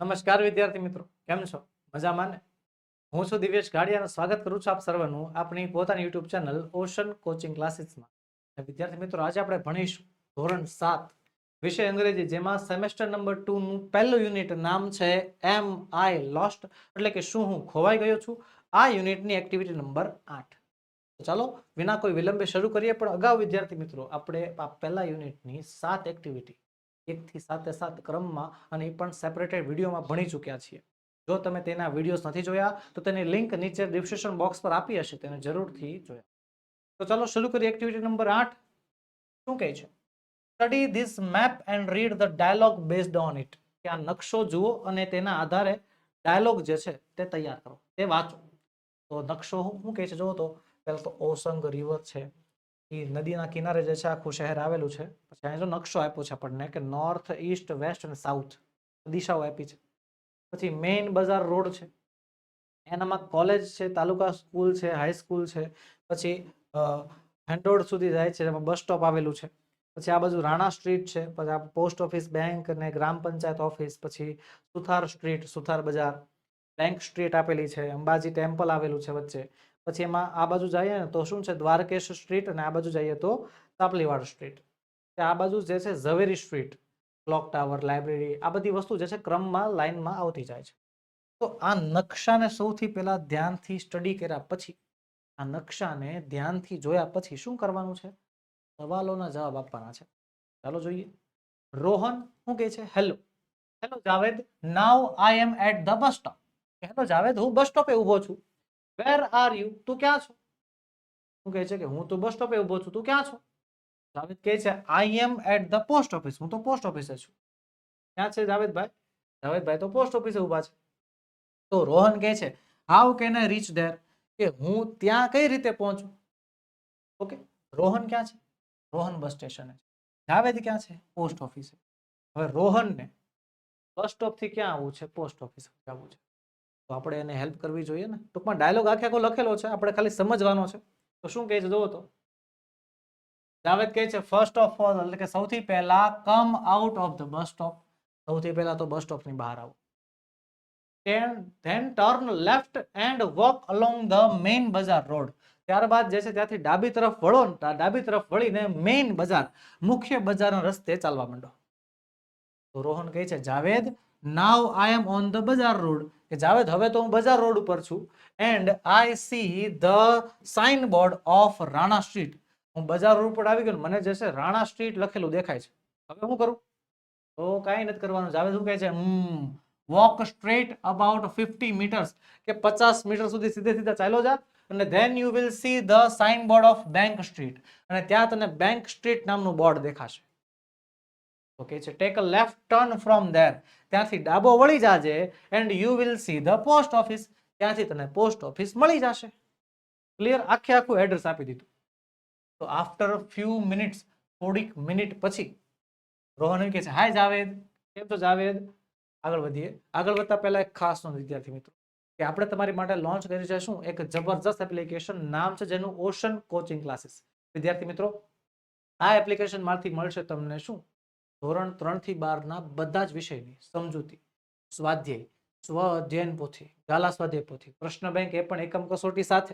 નમસ્કાર વિદ્યાર્થી મિત્રો, કેમ છો? મજામાં ને? હું છું દિવ્યેશ ગાડિયાનું સ્વાગત કરું છું આપ સર્વનું આપણી પોતાની યુટ્યુબ ચેનલ ઓશન કોચિંગ ક્લાસીસમાં. વિદ્યાર્થી મિત્રો, આજે આપણે ભણીશું ધોરણ સાત વિષય અંગ્રેજી, જેમાં સેમેસ્ટર નંબર ટુનું પહેલું યુનિટ નામ છે એમ આઈ લોસ્ટ, એટલે કે શું હું ખોવાઈ ગયો છું? આ યુનિટની એક્ટિવિટી નંબર આઠ. ચાલો, વિના કોઈ વિલંબે શરૂ કરીએ, પણ અગાઉ વિદ્યાર્થી મિત્રો, આપણે આ પહેલા યુનિટની સાત એક્ટિવિટી એકથી સાતે સાત ક્રમમાં અને એ પણ સેપરેટેડ વિડીયોમાં ભણી ચૂક્યા છીએ. જો તમે તેના વિડીયોઝ નથી જોયા, તો તેની લિંક નીચે ડિસ્ક્રિપ્શન બોક્સ પર આપી હશે, તેને જરૂરથી જોયા. તો ચાલો શરૂ કરીએ એક્ટિવિટી નંબર આઠ. શું કહે છે? Study this map and read the dialogue based on it કે આ નકશો જુઓ અને તેના આધારે ડાયલોગ જે છે તે તૈયાર કરો. તે વાંચો. તો નકશો શું કહે છે, જુઓ તો, પહેલાં તો ઓસંગ રિવર છે. નદીના કિનારે જે છે, આખું શહેર આવેલું છે. પછી અહીંયા જો નકશો આપ્યો છે આપણને કે નોર્થ ઈસ્ટ વેસ્ટ અને સાઉથ દિશાઓ આપી છે. પછી મેઇન બજાર રોડ છે. એનામાં કોલેજ છે, તાલુકા સ્કૂલ છે હાઈસ્કૂલ છે. પછી હેન્ડોડ સુધી જાય છે એમાં બસ સ્ટોપ આવેલું છે. પછી આ બાજુ રાણા સ્ટ્રીટ છે. પછી આ પોસ્ટ ઓફિસ બેંક અને ગ્રામ પંચાયત ઓફિસ પછી સુથાર સ્ટ્રીટ સુથાર બજાર. બેંક સ્ટ્રીટ આપેલી છે. અંબાજી ટેમ્પલ આવેલું છે વચ્ચે. પછી એમાં આ બાજુ જઈએ ને તો શું છે? દ્વારકેશ સ્ટ્રીટ અને આ બાજુ જઈએ તો તાપલીવાડ સ્ટ્રીટ. આ બાજુ જે છે Zaveri street, clock tower, library, આ બધી વસ્તુ જે છે ક્રમમાં, લાઇનમાં આવતી જાય છે. તો આ નકશાને સૌથી પહેલા ધ્યાનથી સ્ટડી કર્યા પછી, આ નકશાને ધ્યાનથી જોયા પછી શું કરવાનું છે? સવાલોના જવાબ આપવાના છે. ચાલો જોઈએ. રોહન શું કહે છે? Hello. Hello Javed, now I am at the bus stop. Hello Javed, હું બસ સ્ટોપે ઊભો છું. વેર આર યુ તું ક્યાં છો? શું કહે છે કે હું તો બસ સ્ટોપે ઊભો છું. તું ક્યાં છો? જાવેદ કહે છે I am at the post office હું તો પોસ્ટ ઓફિસે છું. ક્યાં છે જાવેદભાઈ? જાવેદભાઈ તો પોસ્ટ ઓફિસે ઊભા છે. તો રોહન કહે છે how can I reach there કે હું ત્યાં કઈ રીતે પહોંચું? ઓકે, રોહન ક્યાં છે? રોહન બસ સ્ટેશને જાવેદ ક્યાં છે? પોસ્ટ ઓફિસે હવે રોહનને બસ સ્ટોપથી ક્યાં આવવું છે? પોસ્ટ ઓફિસે આવવું છે. તો આપણે એને હેલ્પ કરવી જોઈએ ને? ટૂંકમાં ડાયલોગ આખે આખો લખેલો છે, આપણે ખાલી સમજવાનો છે. તો શું કહે છે? જોવો તો. જાવેદ કહે છે ફર્સ્ટ ઓફ ઓલ એટલે કે સૌથી પહેલા come out of the bus stop સૌથી પહેલા તો બસ સ્ટોપની બહાર આવો. Then turn left and walk along the main bazaar road ત્યારબાદ જે છે ત્યાંથી ડાબી તરફ વળો ડાબી તરફ વળીને મેઇન બજાર મુખ્ય બજારના રસ્તે ચાલવા માંડો. તો રોહન કહે છે, Javed now I am on the bazaar road કે જાવેદ હવે તો હું બજાર રોડ ઉપર છું. And I see the sign board of Rana street હું બજાર રોડ પર આવી ગયો મને જે છે રાણા સ્ટ્રીટ લખેલું દેખાય છે. હવે શું કરું? તો કાંઈ નથી કરવાનું. જાવેદ શું કહે છે? હમ walk straight about fifty metres કે પચાસ મીટર સુધી સીધે સીધા ચાલ્યો જા અને then you will see the sign board of bank street અને ત્યાં તને બેંક સ્ટ્રીટ નામનું બોર્ડ દેખાશે. તો કે છે take a left turn from there ત્યાંથી ડાબો વળી જાજે and you will see the post office ત્યાંથી તને પોસ્ટ ઓફિસ મળી જશે. ક્લિયર આખે આખું એડ્રેસ આપી દીધું. તો આફ્ટર ફ્યુ મિનિટ્સ થોડીક મિનિટ પછી, રોહન કહે છે હાય જાવેદ. કેમ છો, જાવેદ? આગળ વધીએ. આગળ વધતા પહેલા એક ખાસ નોંધ, વિદ્યાર્થી મિત્રો, કે આપણે તમારી માટે લોન્ચ કરી છે શું એક જબરજસ્ત એપ્લિકેશન નામ છે જેનું ઓશન કોચિંગ ક્લાસીસ વિદ્યાર્થી મિત્રો, આ એપ્લિકેશનમાંથી મળશે તમને શું? ધોરણ ત્રણથી બારના બધા જ વિષયની સમજૂતી, સ્વાધ્યાય, સ્વ અધ્યયન પોથી, ગાલા સ્વાધ્યાય પોથી, પ્રશ્ન બેંક એ પણ એકમ કસોટી સાથે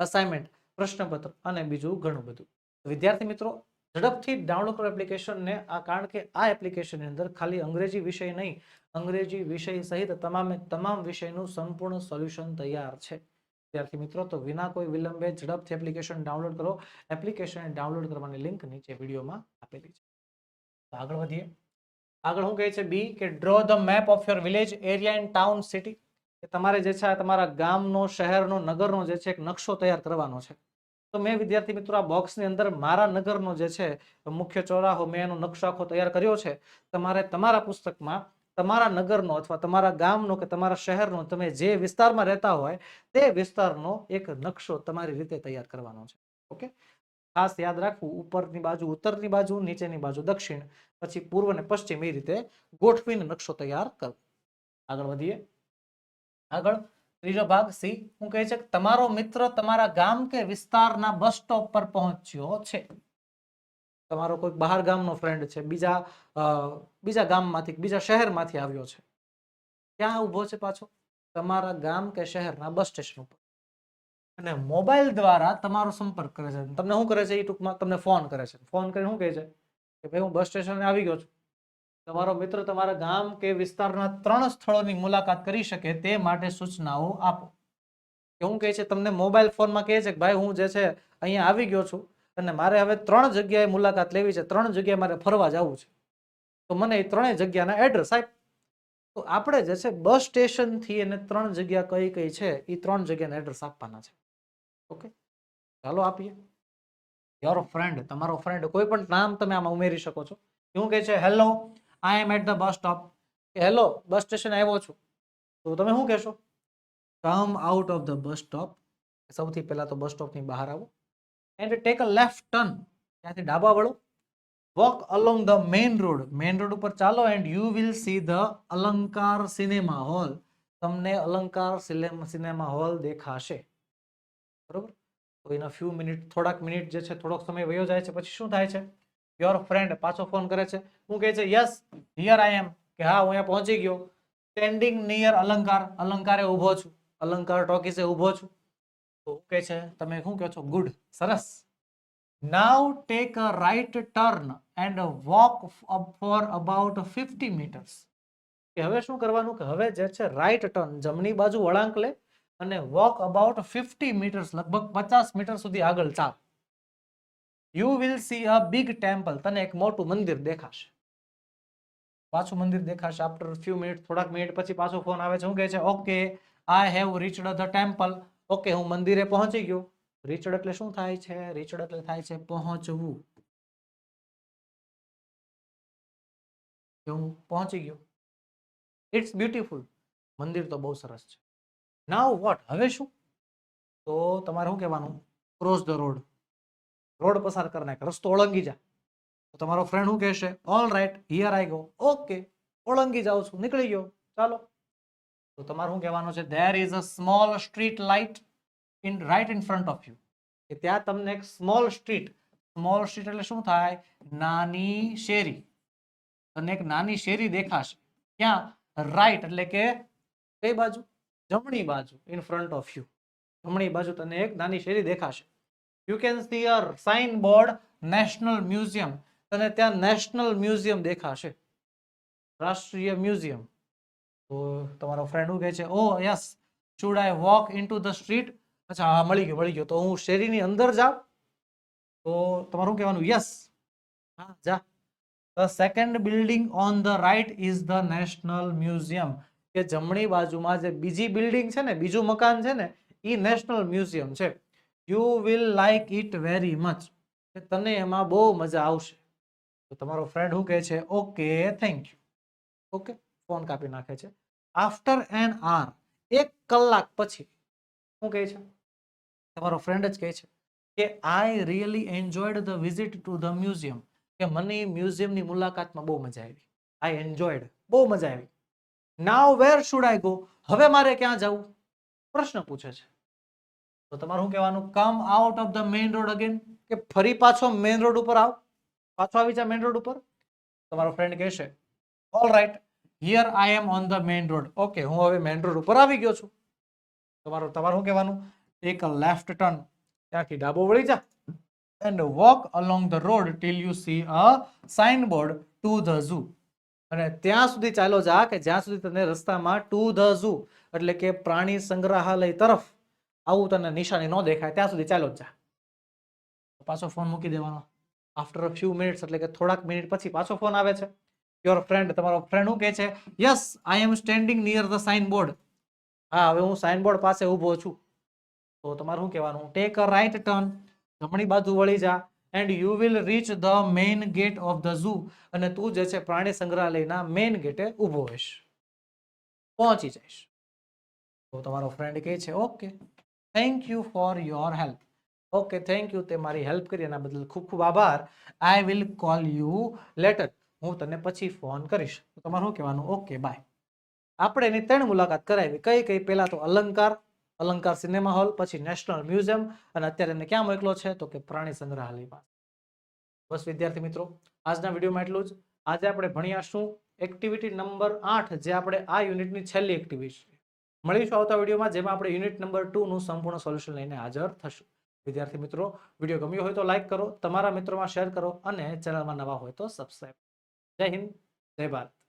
અસાઇનમેન્ટ પ્રશ્નપત્ર અને બીજું ઘણું બધું. વિદ્યાર્થી મિત્રો, ઝડપથી ડાઉનલોડ કરો એપ્લિકેશનને આ કારણ કે આ એપ્લિકેશનની અંદર ખાલી અંગ્રેજી વિષય નહીં, અંગ્રેજી વિષય સહિત તમામે તમામ વિષયનું સંપૂર્ણ સોલ્યુશન તૈયાર છે. વિદ્યાર્થી મિત્રો, તો વિના કોઈ વિલંબે ઝડપથી એપ્લિકેશન ડાઉનલોડ કરો. એપ્લિકેશન ડાઉનલોડ કરવાની લિંક નીચે વિડીયોમાં આપેલી છે. આગળ વધીએ. આગળ શું કહે છે? બી કે draw the map of your village area and town city કે તમારે જે છે તમારા ગામનો, શહેરનો, નગરનો જે છે એક નકશો તૈયાર કરવાનો છે. તો મેં વિદ્યાર્થી મિત્રો આ બોક્સની અંદર મારા નગરનો જે છે મુખ્ય ચોરાહો મેં એનો નકશો આખો તૈયાર કર્યો છે. તમારે તમારા પુસ્તકમાં તમારા નગરનો અથવા તમારા ગામનો કે તમારા શહેરનો તમે જે વિસ્તારમાં રહેતા હોય તે વિસ્તારનો એક નકશો તમારી રીતે તૈયાર કરવાનો છે. ઓકે? ખાસ યાદ રાખવું, ઉપરની બાજુ, ઉત્તરની બાજુ, નીચેની બાજુ, દક્ષિણ, પછી પૂર્વ અને પશ્ચિમ એ રીતે ગોઠવીને નકશો તૈયાર કરવો. આગળ વધીએ. આગળ ત્રીજો ભાગ સી હું કહે છે કે તમારો મિત્ર તમારા ગામ કે વિસ્તારના બસ સ્ટોપ પર પહોંચ્યો છે? તમારો કોઈ બહાર ગામનો ફ્રેન્ડ છે, બીજા બીજા ગામમાંથી, બીજા શહેરમાંથી આવ્યો છે. ક્યાં ઊભો છે પાછો? તમારા ગામ કે શહેરના બસ સ્ટેશન ઉપર. અને મોબાઈલ દ્વારા તમારો સંપર્ક કરે છે. તમને શું કરે છે? એ ટૂંકમાં તમને ફોન કરે છે. ફોન કરીને શું કહે છે? કે ભાઈ, હું બસ સ્ટેશને આવી ગયો છું. તમારો મિત્ર તમારા ગામ કે વિસ્તારના ત્રણ સ્થળોની મુલાકાત કરી શકે તે માટે સૂચનાઓ આપો. કે કહે છે, તમને મોબાઈલ ફોનમાં કહે છે કે ભાઈ, હું જે છે, અહીંયા આવી ગયો છું અને મારે હવે ત્રણ જગ્યાએ મુલાકાત લેવી છે. ત્રણ જગ્યાએ મારે ફરવા જવું છે. તો મને એ ત્રણેય જગ્યાના એડ્રેસ આપ. તો આપણે જે છે, બસ સ્ટેશનથી એને ત્રણ જગ્યા કઈ કઈ છે એ ત્રણ જગ્યાના એડ્રેસ આપવાના છે. ઓકે? ચાલો આપીએ. યોર ફ્રેન્ડ તમારો ફ્રેન્ડ કોઈ પણ નામ તમે આમાં ઉમેરી શકો છો. શું કહે છે? Hello I am at the bus stop hello bus station આવ્યો છું. તો તમે શું કહેશો? Come out of the bus stop સૌથી પહેલાં તો બસ સ્ટોપની બહાર આવો. And take a left turn ત્યાંથી ડાબા વળો. Walk along the main road main road ઉપર ચાલો and you will see the Alankar cinema hall તમને અલંકાર સિનેમા હોલ દેખાશે. બરોબર? તો એના ફ્યુ મિનિટ થોડાક મિનિટ જે છે, થોડોક સમય વયો જાય છે, પછી શું થાય છે? યોર ફ્રેન્ડ પાછો ફોન કરે છે. હું કહે છે યસ હિયર આઈ એમ કે હા, હું અહીંયા પહોંચી ગયો. સ્ટેન્ડિંગ નિયર અલંકાર, અલંકારે ઊભો છું. અલંકાર ટોકીસે ઊભો છું. તો શું કહે છે, તમે શું કહો છો? ગુડ સરસ. Now take a right turn and walk for about fifty metres કે હવે શું કરવાનું? કે હવે જે છે રાઈટ ટર્ન જમણી બાજુ વળાંક લે અને વોક અબાઉટ ફિફ્ટી મીટર્સ લગભગ પચાસ મીટર સુધી આગળ ચાલ. You will see a big temple તને એક મોટું મંદિર દેખાશે. પાછું મંદિર દેખાશે. આફ્ટર ફ્યુ મિનિટ થોડાક મિનિટ પછી પાછો ફોન આવે છે. શું કહે છે okay I have reached the temple okay હું મંદિરે પહોંચી ગયો. રીચડ એટલે શું થાય છે? રીચડ એટલે થાય છે પહોંચવું. કે હું પહોંચી ગયો. ઇટ્સ બ્યુટીફુલ મંદિર તો બહુ સરસ છે. નાવ વોટ હવે શું? તો તમારે શું કહેવાનું? ક્રોસ ધ રોડ રોડ પસાર કરી નાખ રસ્તો ઓળંગી જા. તો તમારો ફ્રેન્ડ શું કહેશે? All right here I go okay ઓળંગી જાઉં છું. નીકળી ગયો. ચાલો. તો તમારે શું કહેવાનું છે? There is a small street light in right in front of you કે ત્યાં તમને એક સ્મોલ સ્ટ્રીટ સ્મોલ સ્ટ્રીટ એટલે શું થાય? નાની શેરી. અને એક નાની શેરી દેખાશે. ક્યાં? રાઈટ એટલે કે કઈ બાજુ? જમણી બાજુ ઇન ફ્રન્ટ ઓફ યુ જમણી બાજુ તને એક નાની શેરી દેખાશે. You can see a sign board national museum તને ત્યાં નેશનલ મ્યુઝિયમ દેખાશે. રાષ્ટ્રીય મ્યુઝિયમ. તો તમારો ફ્રેન્ડ શું કહે છે? ઓ yes should I walk into the street અચ્છા, હા, મળી ગયો મળી ગયો. તો હું શેરીની અંદર જાઉં? તો તમારું કહેવાનું? યસ હા, જા. The second building on the right is the national museum કે જમણી બાજુમાં જે બીજી બિલ્ડિંગ છે ને, બીજું મકાન છે ને એ નેશનલ મ્યુઝિયમ છે. You will like it very much કે તને એમાં બહુ મજા આવશે. તો તમારો ફ્રેન્ડ શું કહે છે? Okay thank you okay phone કાપી નાખે છે. આફ્ટર એન આર એક કલાક પછી, શું કહે છે? તમારો ફ્રેન્ડ જ કહે છે કે I really enjoyed the visit to the museum કે મને મ્યુઝિયમની મુલાકાતમાં બહુ મજા આવી. આઈ એન્જોયડ બહુ મજા આવી. નાવ વેર શુડ આઈ ગો હવે મારે ક્યાં જવું? પ્રશ્ન પૂછે છે. તો તમારું શું કહેવાનું? Come out of the main road again કે ફરી પાછો મેઇન રોડ ઉપર આવ? પાછો આવી જા મેઇન રોડ ઉપર? તમારો ફ્રેન્ડ કહેશે all right here I am on the main road okay હું હવે મેઇન રોડ ઉપર આવી ગયો છું. તમારું તમારું શું કહેવાનું? ટેક અ લેફ્ટ ટર્ન ત્યાંથી ડાબો વળી જા. And walk along the road till you see a sign board to the zoo અને ત્યાં સુધી ચાલો જા કે જ્યાં સુધી તને રસ્તામાં ટુ ધ ઝૂ એટલે કે પ્રાણી સંગ્રહાલય તરફ આવું તને નિશાની ન દેખાય, ત્યાં સુધી ચાલો જ પાછો ફોન મૂકી દેવાનો. આફ્ટર અ ફ્યુ મિનિટ્સ એટલે કે થોડાક મિનિટ પછી પાછો ફોન આવે છે. યોર ફ્રેન્ડ તમારો ફ્રેન્ડ શું કહે છે? Yes I am standing near the sign board હા, હવે હું સાઇન બોર્ડ પાસે ઊભો છું. તો તમારે શું કહેવાનું? ટેક અ રાઈટ ટર્ન જમણી બાજુ વળી જા. And you will reach the main gate of the zoo. અને તું જે છે પ્રાણી સંગ્રહાલયના મેઇન ગેટે ઊભો હોઈશ. પહોંચી જઈશ. તો તમારો ફ્રેન્ડ કહે છે, okay. Thank you for your help okay thank you તે મારી હેલ્પ કરી એના બદલ ખૂબ ખૂબ આભાર. I will call you later હું તને પછી ફોન કરીશ. તો તમારે શું કહેવાનું? ઓકે બાય આપણે એની ત્રણ મુલાકાત કરાવી. કઈ કઈ પહેલાં તો અલંકાર અલંકાર સિનેમા હોલ, પછી નેશનલ મ્યુઝિયમ, અને અત્યારે એને ક્યાં મોકલો છે? તો કે પ્રાણી સંગ્રહાલયમાં બસ વિદ્યાર્થી મિત્રો, આજના વિડીયોમાં એટલું જ. આજે આપણે ભણ્યા એક્ટિવિટી નંબર આઠ, જે આપણે આ યુનિટની છેલ્લી એક્ટિવિટી મળીશું આવતા વિડીયોમાં, જેમાં આપણે યુનિટ નંબર ટુનું સંપૂર્ણ સોલ્યુશન લઈને હાજર થશું. વિદ્યાર્થી મિત્રો, વીડિયો ગમ્યો હોય તો લાઇક કરો, તમારા મિત્રોમાં શેર કરો, અને ચેનલમાં નવા હોય તો સબસ્ક્રાઈબ જય હિન્દ, જય ભારત.